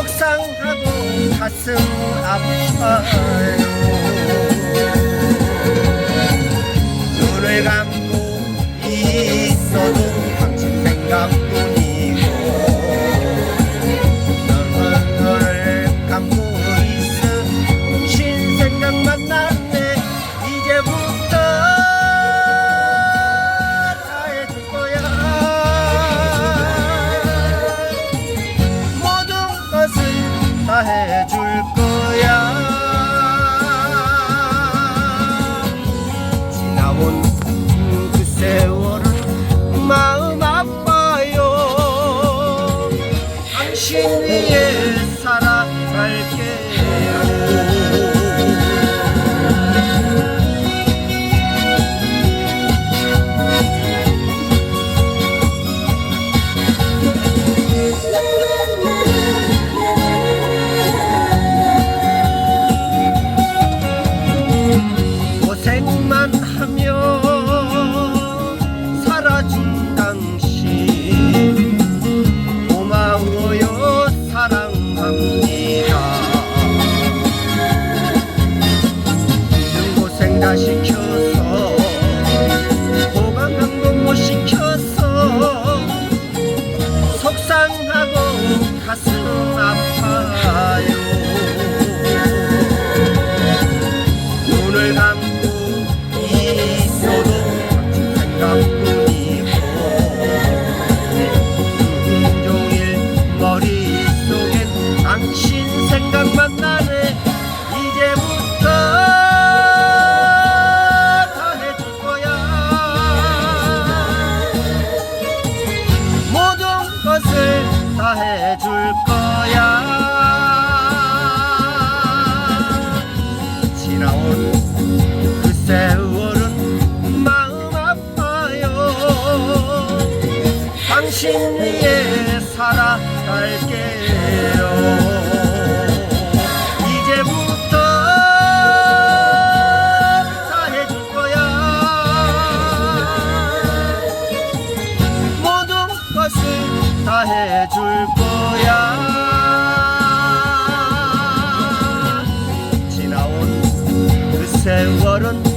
속상하고 가슴 아파요. 지나온 그 세월은 마음 아파요. 당신 위해 살아갈게요. and what